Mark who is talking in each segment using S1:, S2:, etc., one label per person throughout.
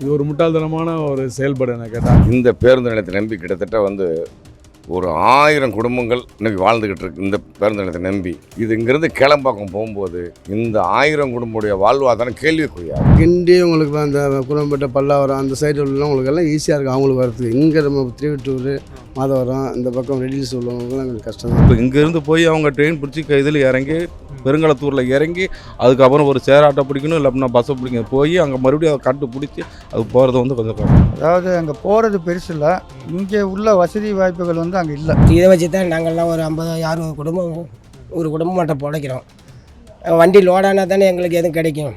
S1: இது ஒரு முட்டாள்தனமான ஒரு செயல்பாடு என்ன கேட்டால்
S2: இந்த பேருந்து நிலையத்தை நம்பி கிட்டத்தட்ட வந்து ஒரு ஆயிரம் குடும்பங்கள் இன்னைக்கு வாழ்ந்துக்கிட்டு இருக்கு. இந்த பேருந்து நிலையத்தை நம்பி. இது இங்கேருந்து கிளம்பாக்கம் போகும்போது இந்த ஆயிரம் குடும்பமுடைய வாழ்வாதாரம் கேள்விக்குறியா
S3: கிண்டி உங்களுக்கு அந்த குளம்பேட்டை பல்லாவரம் அந்த சைடு உள்ள உங்களுக்கு எல்லாம் ஈஸியாக இருக்கும். அவங்களுக்கு வரதுக்கு. இங்கே நம்ம திருவட்டூர் மாதவரம் இந்த பக்கம் ரெடில்ஸ் உள்ளவங்களுக்குலாம் கஷ்டம்
S4: இப்போ இங்கேருந்து போய் அவங்க ட்ரெயின் பிடிச்சி இதில் இறங்கி பெருங்களத்தூரில் இறங்கி அதுக்கப்புறம் ஒரு சேர் ஆட்டோ பிடிக்கணும் இல்லை அப்படின்னா பஸ்ஸை பிடிக்கணும் போய் அங்கே மறுபடியும் அதை கட்டு பிடிச்சி அது போகிறது வந்து கொஞ்சம் கஷ்டம்.
S5: அதாவது அங்கே போகிறது பெருசு இல்லை இங்கே உள்ள வசதி வாய்ப்புகள் வந்து அங்கே இல்லை.
S6: இதை வச்சு தான் நாங்கள்லாம் ஒரு ஐம்பது அறுபது குடும்பம் ஒரு குடும்பம் மட்டும் பிழைக்கிறோம் வண்டி லோடானா தானே எங்களுக்கு எதுவும் கிடைக்கும்.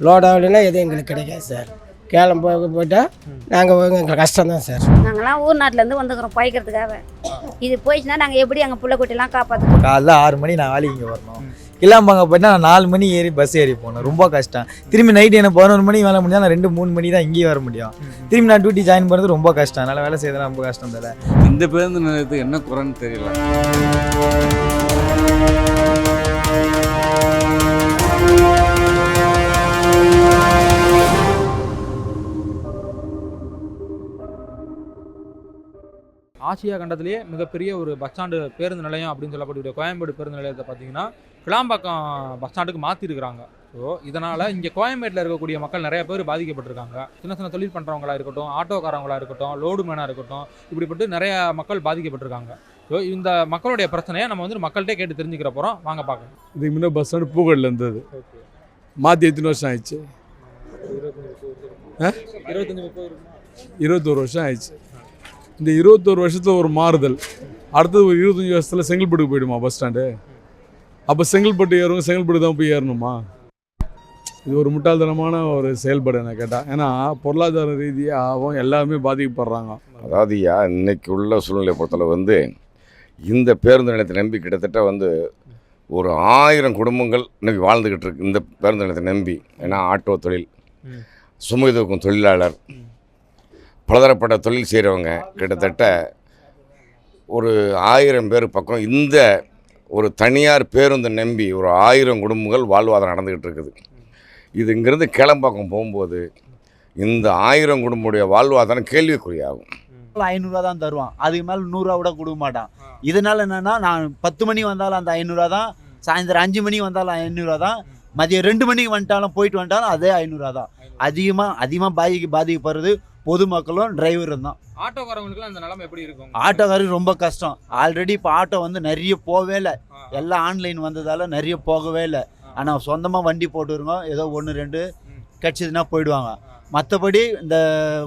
S6: லோட் ஆகலைன்னா எதுவும் எங்களுக்கு கிடைக்காது சார் கேளம் போய் போயிட்டால் நாங்கள் எங்களுக்கு கஷ்டம் தான் சார்
S7: நாங்களாம் ஊர் நாட்டிலேருந்து வந்துக்கிறோம் பழைக்கிறதுக்காக. இது போயிடுச்சுன்னா நாங்கள் எப்படி எங்கள் பிள்ளை குட்டிலாம் காப்பாற்றுவோம்
S8: காலைல ஆறு மணி நான் வேலைக்கு இங்கே வரணும். கிளாம்பாங்க போயிட்டா நான் நாலு மணி ஏறி பஸ் ஏறி போகணும். ரொம்ப கஷ்டம். திரும்பி நைட்டு எனக்கு பதினோரு மணி வேலை முடிஞ்சா நான் ரெண்டு மூணு மணி தான் இங்கேயே வர முடியும். திரும்பி நான் டியூட்டி ஜாயின் பண்ணுறது ரொம்ப கஷ்டம். அதனால் வேலை செய்யறது ரொம்ப கஷ்டம் தலை
S9: இந்த பேருந்து நிலையத்துக்கு என்ன குறைன்னு தெரியல.
S10: ஆசியா கண்டத்திலேயே மிகப்பெரிய ஒரு பஸ் ஸ்டாண்டு பேருந்து நிலையம் அப்படின்னு சொல்லக்கூடிய கோயம்பேடு பேருந்து நிலையத்தை பார்த்தீங்கன்னா கிளாம்பாக்கம் பஸ் ஸ்டாண்டுக்கு மாற்றிருக்கிறாங்க ஸோ இதனால் இங்கே கோயம்பேட்டில் இருக்கக்கூடிய மக்கள் நிறைய பேர் பாதிக்கப்பட்டிருக்காங்க. சின்ன சின்ன தொழில் பண்ணுறவங்களா இருக்கட்டும் ஆட்டோக்காரங்களா இருக்கட்டும் லோடு மேனாக இருக்கட்டும் இப்படிப்பட்டு நிறைய மக்கள் பாதிக்கப்பட்டிருக்காங்க. ஸோ இந்த மக்களுடைய பிரச்சனையை நம்ம வந்து மக்கள்கிட்டே கேட்டு தெரிஞ்சுக்கிற போகிறோம் வாங்க பார்க்கலாம்.
S1: இதுக்கு முன்னே பஸ் ஸ்டாண்டு பூக்கடில் இருந்தது. மாற்றி எத்தனை வருஷம் ஆயிடுச்சு? இருபத்தோரு வருஷம் ஆயிடுச்சு. இந்த இருபத்தோரு வருஷத்தில் ஒரு மாறுதல். அடுத்தது ஒரு இருபத்தஞ்சி வருஷத்தில் செங்கல்பட்டுக்கு போயிடுமா பஸ் ஸ்டாண்டு? அப்போ செங்கல்பட்டு ஏறும் செங்கல்பட்டு தான் போய் ஏறணுமா? இது ஒரு முட்டாள்தனமான ஒரு செயல்பாடு என்ன கேட்டால் ஏன்னா பொருளாதார ரீதியாகவும் எல்லாருமே பாதிக்கப்படுறாங்க.
S2: அதாவது ஐயா இன்னைக்கு உள்ள சூழ்நிலை பொறுத்தளவு வந்து இந்த பேருந்து நிலையத்தை நம்பி கிட்டத்தட்ட வந்து ஒரு ஆயிரம் குடும்பங்கள் இன்னைக்கு வாழ்ந்துக்கிட்டு இருக்கு. இந்த பேருந்து நிலையத்தை நம்பி. ஏன்னா ஆட்டோ தொழில். சுமை தூக்கும் தொழிலாளர் பலதரப்பட்ட தொழில் செய்கிறவங்க கிட்டத்தட்ட ஒரு ஆயிரம் பேர் பக்கம் இந்த ஒரு தனியார் பேருந்தை நம்பி ஒரு ஆயிரம் குடும்பங்கள் வாழ்வாதாரம் நடந்துக்கிட்டு இருக்குது. இது இங்கேருந்து கிளம்பாக்கம் போகும்போது இந்த ஆயிரம் குடும்பமுடைய வாழ்வாதாரம் கேள்விக்குறியாகும்.
S8: ஐநூறுரூவா தான் தருவான். அதுக்கு மேலே நூறுரூவா கூட கொடுக்க மாட்டான். இதனால் என்னென்னா நான் பத்து மணி வந்தாலும் அந்த ஐநூறுரூவா தான் சாயந்தரம் அஞ்சு மணி வந்தாலும் ஐநூறுரூவா தான் மதியம் ரெண்டு மணிக்கு வந்துட்டாலும் போயிட்டு வந்துட்டாலும் அதே ஐநூறுரூவா தான். அதிகமாக அதிகமாக பாதிக்கு பாதிக்கப்படுறது பொதுமக்களும் டிரைவரும் தான்.
S10: ஆட்டோக்காரங்களுக்குலாம் இந்த நிலைமை எப்படி இருக்கும்?
S8: ஆட்டோக்காரருக்கு ரொம்ப கஷ்டம். ஆல்ரெடி இப்போ ஆட்டோ வந்து நிறைய போகவே இல்லை. எல்லாம் ஆன்லைன் வந்ததால் நிறைய போகவே இல்லை. ஆனால் சொந்தமாக வண்டி போட்டுருங்க ஏதோ ஒன்று ரெண்டு கிடச்சிதுன்னா போயிடுவாங்க. மற்றபடி இந்த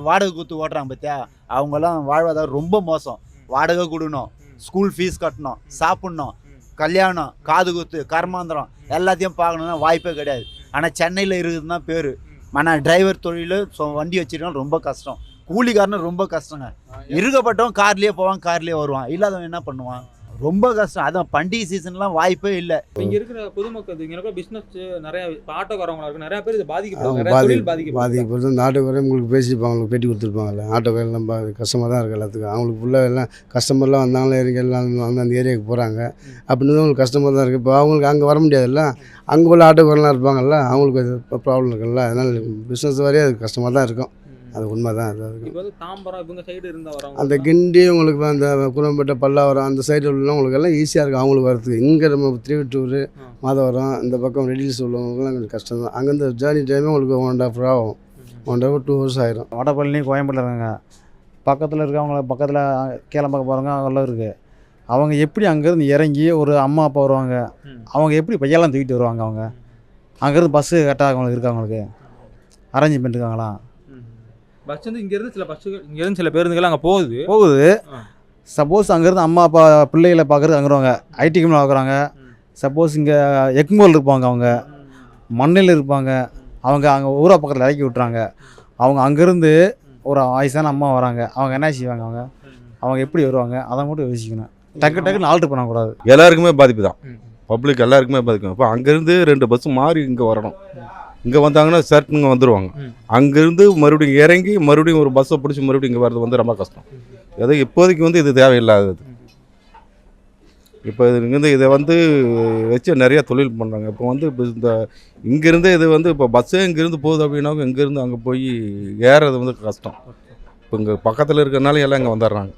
S8: வாடகை குத்து ஓட்டுறாங்க பார்த்தியா அவங்கெல்லாம் வாழ்வாதாரம் ரொம்ப மோசம். வாடகை கொடுக்கணும் ஸ்கூல் ஃபீஸ் கட்டணும் சாப்பிட்ணும் கல்யாணம் காது குத்து கர்மாந்திரம் எல்லாத்தையும் பார்க்கணுன்னா வாய்ப்பே கிடையாது. ஆனால் சென்னையில் இருக்குதுன்னு தான் பேர். ஆனால் டிரைவர் தொழில் சொ- வண்டி வச்சிருக்கோம் ரொம்ப கஷ்டம். கூலிக்காரனு ரொம்ப கஷ்டங்க. இருக்கப்பட்டவன் கார்லேயே போவான் கார்லேயே வருவான். இல்லாதவன் என்ன பண்ணுவான்? ரொம்ப கஷ்டம். அதான் பண்டிகை சீசன்லாம் வாய்ப்பே இல்லை.
S10: இங்க இருக்கிற பொதுமக்கள் இங்க இருக்கிற பிசினஸ் நிறைய ஆட்டோக்காரங்களா இருக்கு. நிறைய பேர் இது
S3: அவங்க
S10: பாதிக்கப்படுறாங்க நிறைய
S3: பாதி
S10: தொழில் பாதிக்கப்படுறாங்க.
S3: பாதிக்கப்படுறது இந்த ஆட்டோக்காரே உங்களுக்கு பேசியிருப்பாங்க உங்களுக்கு பேட்டி கொடுத்துருப்பாங்கல்ல. ஆட்டோக்காரெல்லாம் பா கஷ்டமாக தான் இருக்குது எல்லாத்துக்கும். அவங்களுக்கு ஃபுல்லாக எல்லாம் கஸ்டமர்லாம் வந்தாங்களே இறங்கி எல்லாம் வந்து அந்த ஏரியாவுக்கு போகிறாங்க அப்படின்னு தான் அவங்களுக்கு கஷ்டமாக தான் இருக்குது இப்போ அவங்களுக்கு அங்கே வர முடியாதுல்ல? அங்கே உள்ள ஆட்டோக்காரெல்லாம் இருப்பாங்கல்ல அவங்களுக்கு ப்ராப்ளம் இருக்குல்ல. அதனால் பிஸ்னஸ் வரையும் அது கஷ்டமாக தான் இருக்கும். அது உண்மை தான் அது
S10: தாம்பரம் இவங்க சைடு இருந்த வரவங்க
S3: அந்த கிண்டி உங்களுக்கு அந்த குளம்பேட்டை பல்லாவரம் அந்த சைடு உள்ளவங்களுக்கு எல்லாம் ஈஸியாக இருக்கும். அவங்களுக்கு வரதுக்கு இங்கே நம்ம திருவட்டூர் மாதவரம் இந்த பக்கம் ரெடில்ஸ் உள்ளவங்களுக்குலாம் கொஞ்சம் கஷ்டம் தான் அங்கேருந்து ஜேர்னி டைமே உங்களுக்கு ஒன் அண்ட் ஆஃப் ஆகும். ஒன் ஹவர் டூ ஹவர்ஸ் ஆயிரும்.
S5: வடபழனி கோயம்பேட்டில் இருக்காங்க பக்கத்தில் இருக்கவங்கள பக்கத்தில் கேளம்பாக்க போகிறவங்க அதெல்லாம் இருக்குது அவங்க எப்படி அங்கேருந்து இறங்கி ஒரு அம்மா அப்பா வருவாங்க. அவங்க எப்படி பையெல்லாம் தூக்கிட்டு வருவாங்க அவங்க? அங்கேருந்து பஸ்ஸு கரெக்டாக அவங்களுக்கு இருக்கா அவங்களுக்கு அரேஞ்ச்மெண்ட் இருக்காங்களா
S10: பஸ் வந்து இங்க இருந்து சில பஸ்ஸுகள் இங்க இருந்து சில பேருந்துகள் அங்க போகுது.
S5: போகுது. சப்போஸ் அங்கேருந்து அம்மா அப்பா பிள்ளைகளை பார்க்குறது அங்கே வருவாங்க. ஐடி கம்பெனியில் பார்க்குறாங்க. சப்போஸ் இங்கே எக்மோல் இருப்பாங்க அவங்க. மண்ணில் இருப்பாங்க. அவங்க அங்கே ஊரா பக்கத்தில் இறக்கி விட்றாங்க அவங்க அங்கேருந்து ஒரு வயசான அம்மா வராங்க. அவங்க என்ன செய்வாங்க அவங்க? அவங்க எப்படி வருவாங்க? அதை மட்டும் யோசிக்கணும். டக்கு டக்குன்னு ஆல்ட்ரு பண்ணக்கூடாது.
S4: எல்லாருக்குமே பாதிப்பு தான். பப்ளிக் எல்லாருக்குமே பாதிக்கும் இப்போ அங்கேருந்து ரெண்டு பஸ் மாறி இங்கே வரணும். இங்கே வந்தாங்கன்னா சர்ட்டுங்க வந்துடுவாங்க. அங்கேருந்து மறுபடியும் இறங்கி மறுபடியும் ஒரு பஸ்ஸை பிடிச்சி மறுபடியும் இங்கே வர்றது வந்து ரொம்ப கஷ்டம். அது இப்போதைக்கு வந்து இது தேவையில்லாதது. இப்போ இங்கேருந்து இதை வந்து வச்சு நிறைய தொழில் பண்ணுறாங்க இப்போ வந்து இப்போ இந்த இங்கேருந்து இது வந்து இப்போ பஸ்ஸே இங்கேருந்து போகுது அப்படின்னாக்க இங்கேருந்து அங்கே போய் ஏறது வந்து கஷ்டம். இப்போ இங்கே பக்கத்தில் இருக்கிறனால எல்லாம் இங்கே வந்துடுறாங்க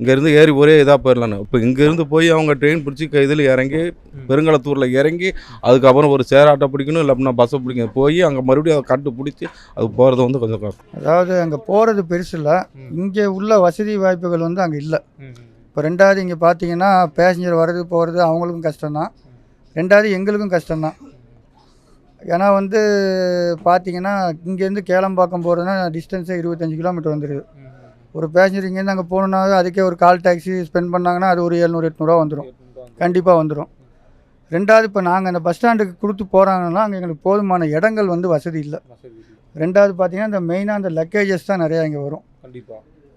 S4: இங்கேருந்து ஏறி ஒரே இதாக போயிடலான்னு. இப்போ இங்கேருந்து போய் அவங்க ட்ரெயின் பிடிச்சி இதில் இறங்கி பெருங்களத்தூரில் இறங்கி அதுக்கப்புறம் ஒரு சேர் ஆட்டோ பிடிக்கணும் இல்லை அப்படின்னா பஸ்ஸை பிடிக்கணும். போய் அங்கே மறுபடியும் அதை கட்டு பிடிச்சி அது போகிறது வந்து கொஞ்சம் கஷ்டம்.
S11: அதாவது அங்கே போகிறது பெருசு இல்லை. இங்கே உள்ள வசதி வாய்ப்புகள் வந்து அங்கே இல்லை. இப்போ ரெண்டாவது இங்கே பார்த்தீங்கன்னா பேசஞ்சர் வர்றது போகிறது அவங்களுக்கும் கஷ்டம்தான் ரெண்டாவது எங்களுக்கும் கஷ்டம்தான் ஏன்னா வந்து பார்த்தீங்கன்னா இங்கேருந்து கேளம்பாக்கம் போகிறதுனா டிஸ்டன்ஸே இருபத்தஞ்சி கிலோமீட்டர் வந்துடுது ஒரு பேசஞ்சர் இங்கேருந்து அங்கே போகணுன்னா அதுக்கே ஒரு கால் டாக்ஸி ஸ்பெண்ட் பண்ணாங்கன்னா அது ஒரு எழுநூறு எட்நூறுவா வந்துடும் கண்டிப்பாக வந்துடும் ரெண்டாவது இப்போ நாங்கள் அந்த பஸ் ஸ்டாண்டுக்கு கொடுத்து போகிறாங்கன்னா அங்கே எங்களுக்கு போதுமான இடங்கள் வந்து வசதி இல்லை. ரெண்டாவது பார்த்தீங்கன்னா இந்த மெயினாக அந்த லக்கேஜஸ் தான் நிறையா இங்கே வரும்.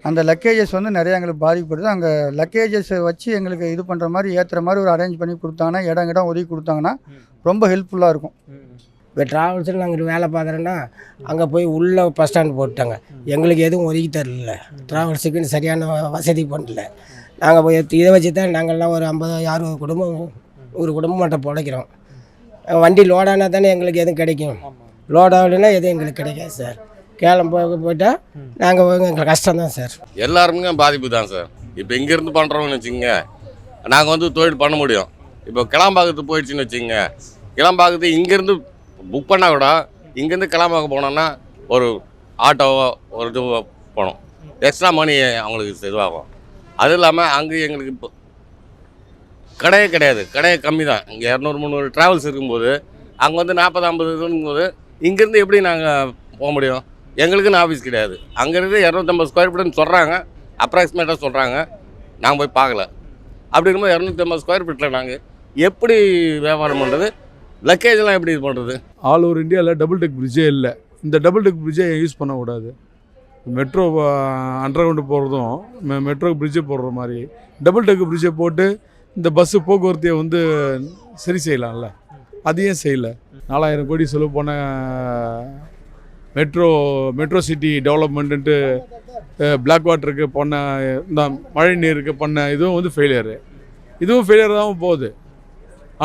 S11: அந்த லக்கேஜஸ் வந்து நிறையா எங்களுக்கு பாதிக்கப்படுது. அங்கே லக்கேஜஸை வச்சு எங்களுக்கு இது பண்ணுற மாதிரி ஏற்றுற மாதிரி ஒரு அரேஞ்ச் பண்ணி கொடுத்தாங்கன்னா இடம் இடம் ஒதுக்கி கொடுத்தாங்கன்னா ரொம்ப ஹெல்ப்ஃபுல்லாக இருக்கும்.
S6: இப்போ ட்ராவல்ஸில் நாங்கள் வேலை பார்க்குறோன்னா அங்கே போய் உள்ளே பஸ் ஸ்டாண்ட் போட்டாங்க எங்களுக்கு எதுவும் ஒதுக்கி தரல. ட்ராவல்ஸுக்குன்னு சரியான வ- வசதி பண்ணல. நாங்கள் போய் இதை வச்சு தான் நாங்கள்லாம் ஒரு ஐம்பது அறுபது குடும்பம் ஒரு குடும்பம் மட்டும் பிழைக்கிறோம் வண்டி லோடானா தானே எங்களுக்கு எதுவும் கிடைக்கும். லோடாகலைன்னா எதுவும் எங்களுக்கு கிடைக்காது சார் கேளம் போக போயிட்டால் நாங்கள் எங்களுக்கு கஷ்டம் தான் சார்
S12: எல்லாருமே பாதிப்பு தான் சார் இப்போ இங்கேருந்து பண்ணுறோம்னு வச்சுங்க நாங்கள் வந்து தொழில் பண்ண முடியும். இப்போ கிளம்பாக்கத்து போயிடுச்சுன்னு வச்சுங்க கிளம்பாக்கத்து இங்கேருந்து புக் பண்ணால் கூட இங்கேருந்து கிளம்பாக போனோம்னா ஒரு ஆட்டோவோ ஒரு இது போகணும் எக்ஸ்ட்ரா மணி அவங்களுக்கு இதுவாகும். அதுவும் இல்லாமல் அங்கே எங்களுக்கு இப்போ கடையே கிடையாது. கடையே கம்மி தான். இங்கே இரநூறு முந்நூறு ட்ராவல்ஸ் இருக்கும்போது அங்கே வந்து நாற்பது ஐம்பது இருக்கும்போது இங்கேருந்து எப்படி நாங்கள் போக முடியும்? எங்களுக்குன்னு ஆஃபீஸ் கிடையாது. அங்கேருந்து இரநூத்தம்பது ஸ்கொயர் ஃபீட்னு சொல்கிறாங்க அப்ராக்சிமேட்டாக சொல்கிறாங்க நாங்கள் போய் பார்க்கல. அப்படி இருக்கும்போது இரநூத்தம்பது ஸ்கொயர் ஃபீட்டில் நாங்கள் எப்படி வியாபாரம் பண்ணுறது லக்கேஜ்லாம் எப்படி இது பண்ணுறது
S1: ஆல் ஓவர் இந்தியாவில் டபுள் டெக் பிரிட்ஜே இல்லை. இந்த டபுள் டெக் பிரிட்ஜை யூஸ் பண்ணக்கூடாது? மெட்ரோ அண்டர் கிரவுண்டு போகிறதும் மெட்ரோ பிரிட்ஜை போடுற மாதிரி. டபுள் டெக் பிரிட்ஜை போட்டு இந்த பஸ்ஸு போக்குவரத்தையை வந்து சரி செய்யலாம்ல. அதையும் செய்யலை? நாலாயிரம் கோடி செலவு போன metro metro city development black வாட்டருக்கு பண்ண இந்த மழை நீருக்கு பண்ண இதுவும் வந்து ஃபெயிலியரு இதுவும் ஃபெயிலியர் தான் போகுது.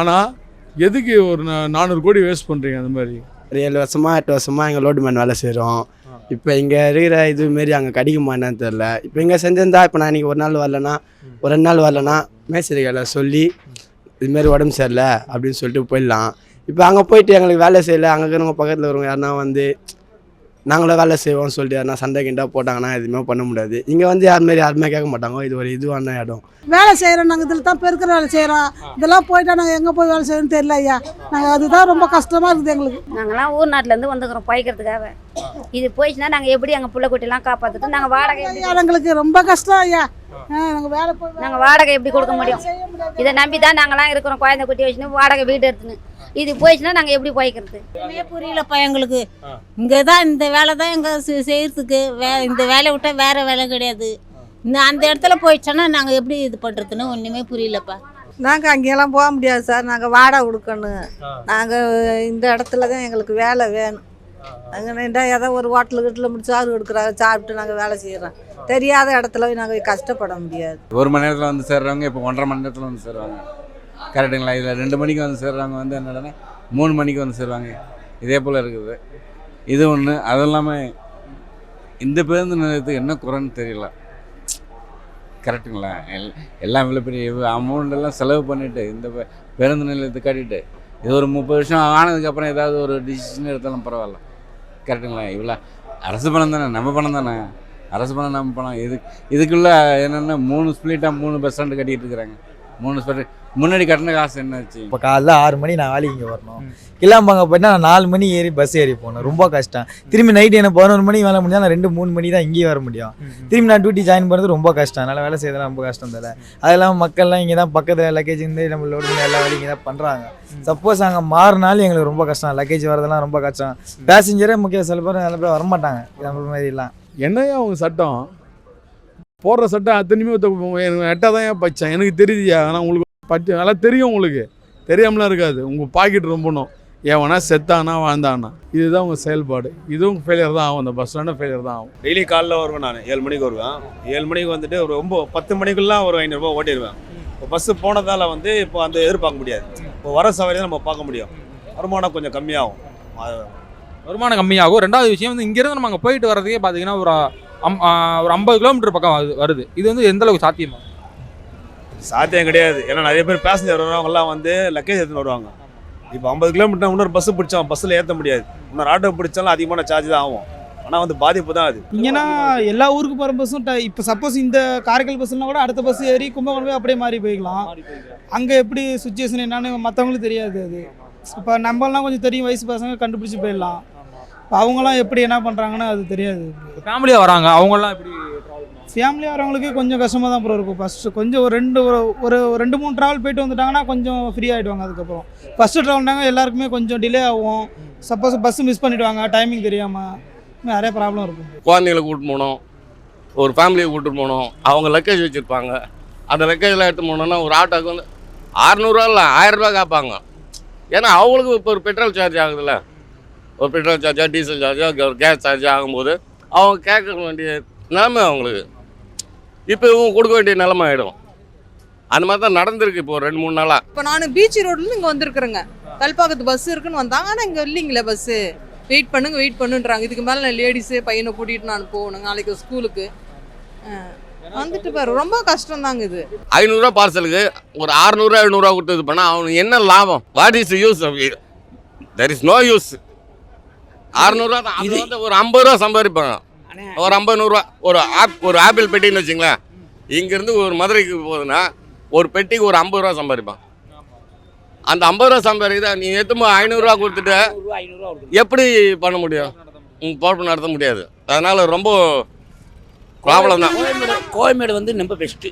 S1: ஆனால் எதுக்கு ஒரு நானூறு கோடி வேஸ்ட் பண்ணுறீங்க அந்த மாதிரி?
S13: ஒரு ஏழு வருஷமாக எட்டு வருஷமாக எங்கள் லோடு மேன் வேலை செய்கிறோம் இப்போ இங்கே இருக்கிற இதுமாரி அங்கே கிடைக்குமா என்னன்னு தெரில இப்போ இங்கே செஞ்சிருந்தா இப்போ நான் இன்றைக்கி ஒரு நாள் வரலனா ஒரு ரெண்டு நாள் வரலனா மேஸ்திரிகளை சொல்லி இதுமாரி உடம்பு சரியில்லை அப்படின்னு சொல்லிட்டு போயிடலாம். இப்போ அங்கே போயிட்டு எங்களுக்கு வேலை செய்யலை அங்கே இருக்கிறவங்க பக்கத்தில் இருக்கிறவங்க யாருனா வந்து நாங்களும் வேலை செய்வோம்னு சொல்லிட்டு யாருனா சண்டை கிண்டா போட்டாங்கன்னா எதுவுமே பண்ண முடியாது. இங்கே வந்து யாருமாரி யாருமே கேட்க மாட்டாங்க. இது ஒரு இதுவான இடம்.
S14: வேலை செய்கிறோம் நாங்கள் இதில் தான் பெருக்கிற வேலை செய்கிறோம் இதெல்லாம் போயிட்டா நாங்கள் எங்கே போய் வேலை செய்யணும்னு தெரியல ஐயா. நாங்கள் அதுதான் ரொம்ப கஷ்டமாக இருக்குது எங்களுக்கு.
S7: நாங்களாம் ஊர் நாட்டிலேருந்து வந்துக்கிறோம் பழைக்கிறதுக்காக இது போயிடுச்சுன்னா நாங்கள் எப்படி எங்கள் பிள்ளை குட்டிலாம் காப்பாற்றிட்டு நாங்கள் வாடகை
S14: எங்களுக்கு ரொம்ப கஷ்டம் ஐயா. நாங்கள் வேலை போய்
S7: நாங்கள் வாடகை எப்படி கொடுக்க முடியும்? இதை நம்பி தான் நாங்களாம் இருக்கிறோம். குழந்தை குட்டி வச்சுன்னு வாடகை வீடு எடுத்துன்னு. இது போயிடுச்சுன்னா நாங்கள் எப்படி போய்க்கிறது
S14: புரியலப்பா எங்களுக்கு. இங்கே தான் இந்த வேலை தான் எங்கள் செய்யறதுக்கு. வே இந்த வேலையை விட்டால் வேறு வேலை கிடையாது. இந்த அந்த இடத்துல போயிடுச்சோன்னா நாங்கள் எப்படி இது பண்ணுறதுன்னு ஒன்றுமே புரியலப்பா. நாங்கள் அங்கெல்லாம் போக முடியாது சார். நாங்கள் வாடகை கொடுக்கணும். நாங்கள் இந்த இடத்துல தான் எங்களுக்கு வேலை வேணும். நின்றா ஏதோ ஒரு ஹோட்டலு கிட்டல முடிச்சு சாறு கொடுக்குறாங்க. சாப்பிட்டு நாங்கள் வேலை செய்கிறோம் தெரியாத இடத்துல போய் நாங்கள் கஷ்டப்பட முடியாது.
S9: ஒரு மணி நேரத்தில் வந்து சேர்றவங்க இப்போ ஒன்றரை மணி நேரத்தில் வந்து சேருவாங்க கரெக்டுங்களா? இதில் ரெண்டு மணிக்கு வந்து சேர்றவங்க வந்து என்னடனே மூணு மணிக்கு வந்து சேருவாங்க. இதே போல் இருக்குது. இது ஒன்று அதுவும் இல்லாமல் இந்த பேருந்து நிலையத்துக்கு என்ன குறைன்னு தெரியல. கரெக்டுங்களா? எல் எல்லாம் இவ்வளோ பெரிய அமௌண்ட் எல்லாம் செலவு பண்ணிவிட்டு இந்த பேருந்து நிலையத்தை கட்டிட்டு இது ஒரு முப்பது வருஷம் ஆனதுக்கப்புறம் ஏதாவது ஒரு டிசிஷன் எடுத்தாலும் பரவாயில்ல. கரெக்டுங்களா? இவ்வளோ அரசு பணம் தானே? நம்ம பணம் தானே? அரசு பணம் நம்ம பணம். இது இதுக்குள்ளே என்னென்னா மூணு ஸ்பிளிட்டாக மூணு பஸ் ஸ்டாண்டு கட்டிகிட்டு இருக்கிறாங்க. மூணு ஸ்பிளிட் முன்னாடி கட்டின காசு என்னாச்சு?
S15: இப்போ காலைல ஆறு மணி நான் வேலைக்கு இங்கே வரணும். கிளாம்பாங்க போயிட்டா நான் நாலு மணி ஏறி பஸ் ஏறி போகணும். ரொம்ப கஷ்டம். திரும்பி நைட்டு எனக்கு பதினோரு மணி வேலை முடிஞ்சா நான் ரெண்டு மூணு மணி தான் இங்கேயே வர முடியும். திரும்பி நான் டியூட்டி ஜாயின் பண்ணுறது ரொம்ப கஷ்டம். அதனால் வேலை செய்யறதுலாம் ரொம்ப கஷ்டம் தர அது இல்லாமல் மக்கள்லாம் இங்கே தான் பக்கத்தில் லக்கேஜ் இருந்து நம்ம லோடு பண்ணி எல்லா வேலையும் இங்கே தான் பண்ணுறாங்க சப்போஸ் அங்கே மாறினாலும் எங்களுக்கு ரொம்ப கஷ்டம். லக்கேஜ் வரதெல்லாம் ரொம்ப கஷ்டம். பேசஞ்சரே முக்கிய சில பேர் நல்ல பேர் வரமாட்டாங்க. நம்ம மாதிரிலாம்
S1: என்னையா அவங்க சட்டம்? போடுற சட்டம் அத்தனையுமே எட்டாக தான் ஏன் பச்சேன் எனக்கு தெரியுதுயா? ஆனால் உங்களுக்கு பச்சை நல்லா தெரியும் உங்களுக்கு. தெரியாமலாம் இருக்காது. உங்கள் பாக்கெட் ரொம்பணும். எவனா செத்தானா வாழ்ந்தானா. இதுதான் உங்கள் செயல்பாடு. இதுவும் ஃபெயிலியர் தான் ஆகும். அந்த பஸ் ஸ்டாண்டும் ஃபெயிலியர் தான் ஆகும்.
S16: டெய்லி காலைல வருவேன் நான். ஏழு மணிக்கு வருவேன். ஏழு மணிக்கு வந்துட்டு ஒரு ரொம்ப பத்து மணிக்குலாம் ஒரு ஐநூறுரூவா ஓட்டிடுவேன்.
S13: இப்போ பஸ்ஸு போனதால் வந்து இப்போ அந்த எதிர்பார்க்க முடியாது. இப்போ வர சவாரி தான் நம்ம பார்க்க முடியும். வருமானம் கொஞ்சம் கம்மியாகும். அது-
S10: வருமானம் கம்மியாகும். ரெண்டாவது விஷயம் வந்து இங்கேருந்து நம்ம அங்கே போயிட்டு வரதுக்கே பார்த்தீங்கன்னா ஒரு அம் ஒரு ஐம்பது கிலோமீட்டர் பக்கம் வருது. வருது. இது வந்து எந்த அளவுக்கு சாத்தியமா
S13: கிடையாது. ஏன்னா நிறைய பேர் பேசஞ்சர் வருவாங்கலாம் வந்து லக்கேஜ் எடுத்துன்னு வருவாங்க. இப்போ ஐம்பது கிலோமீட்டர் இன்னொரு பஸ்ஸு பிடிச்சோம் பஸ்ஸில் ஏற்ற முடியாது. இன்னொரு ஆட்டோ பிடிச்சாலும் அதிகமான சார்ஜ் தான் ஆகும். ஆனால் வந்து பாதிப்பு தான் அது.
S11: இங்கேனா எல்லா ஊருக்கு போகிற பஸ்ஸும் ட இப்போ சப்போஸ் இந்த காரைக்கால் பஸ்ஸுலாம் கூட அடுத்த பஸ் ஏறி கும்பகோணம் போய் அப்படியே மாறி போய்க்கலாம். அங்கே எப்படி சுச்சுவேஷன் என்னன்னு மற்றவங்களுக்கு தெரியாது அது. இப்போ நம்மளாம் கொஞ்சம் தெரியும் வயசு பசங்க கண்டுபிடிச்சி போயிடலாம். இப்போ அவங்களாம் எப்படி என்ன பண்ணுறாங்கன்னு அது தெரியாது.
S10: ஃபேமிலியாக வராங்க. அவங்கெல்லாம் எப்படி
S11: ஃபேமிலியாக வரவங்களுக்கு கொஞ்சம் கஷ்டமாக தான் ப்ரோ இருக்கும். ஃபஸ்ட்டு கொஞ்சம் ஒரு ரெண்டு ஒரு ஒரு ரெண்டு மூணு ட்ராவல் போயிட்டு வந்துட்டாங்கன்னா கொஞ்சம் ஃப்ரீ ஆகிடுவாங்க அதுக்கப்புறம். ஃபஸ்ட்டு ட்ராவல்னாங்க எல்லாருக்குமே கொஞ்சம் டிலே ஆகும். சப்போஸ் பஸ் மிஸ் பண்ணிவிடுவாங்க டைமிங் தெரியாமல் நிறைய ப்ராப்ளம் இருக்கும்.
S12: குழந்தைங்களை கூப்பிட்டு போகணும் ஒரு ஃபேமிலியை கூப்பிட்டு போகணும் அவங்க லக்கேஜ் வச்சுருப்பாங்க. அந்த லக்கேஜெலாம் எடுத்து போனோம்னா ஒரு ஆட்டோக்கு வந்து அறநூறுவா இல்லை ஆயிரரூபா கேட்பாங்க ஏன்னா அவங்களுக்கு இப்போ ஒரு பெட்ரோல் சார்ஜ் ஆகுதுல்ல. ஒரு பெட்ரோல் சார்ஜா டீசல் சார்ஜாக ஒரு கேஸ் சார்ஜ் ஆகும்போது அவங்க கேட்க வேண்டிய நிலைமை அவங்களுக்கு இப்போ இவங்க கொடுக்க வேண்டிய நிலைமை ஆகிடும் அந்த மாதிரி தான் நடந்திருக்கு இப்போ ரெண்டு மூணு நாளாக
S14: இப்போ நான் பீச் ரோட்லேருந்து இங்கே வந்திருக்கிறேங்க. கல்பாக்கத்து பஸ் இருக்குன்னு வந்தாங்க ஆனால் இங்கே இல்லைங்களே பஸ்ஸு வெயிட் பண்ணுங்க வெயிட் பண்ணுன்றாங்க. இதுக்கு மேலே நான் லேடிஸு பையனை கூட்டிகிட்டு நான் போகணும். நாளைக்கு ஸ்கூலுக்கு. வந்துட்டு பாரு. ரொம்ப கஷ்டம் தாங்க இது
S12: ஐநூறுரூவா பார்சலுக்கு ஒரு அறநூறுவா எழுநூறுவா கொடுத்து இது பண்ணால் அவனுக்கு என்ன லாபம்? What is use there is no use அறநூறுவா தான். அது வந்து ஒரு ஐம்பது ரூபா சம்பாதிப்பாங்க. ஒரு ஐம்பது நூறுரூவா ஒரு ஆப் ஒரு ஆப்பிள் பெட்டின்னு வச்சுங்களேன். இங்கேருந்து ஒரு மதுரைக்கு போகுதுன்னா ஒரு பெட்டிக்கு ஒரு ஐம்பது ரூபா சம்பாதிப்பான். அந்த ஐம்பது ரூபா சம்பாதிக்கிறத நீ எத்துமோ ஐநூறுரூவா கொடுத்துட்டு எப்படி பண்ண முடியும்? உங்க பொழப்பு நடத்த முடியாது. அதனால் ரொம்ப ப்ராப்ளம் தான்.
S17: கோயம்பேடு கோயம்பேடு வந்து ரொம்ப பெஸ்ட்டு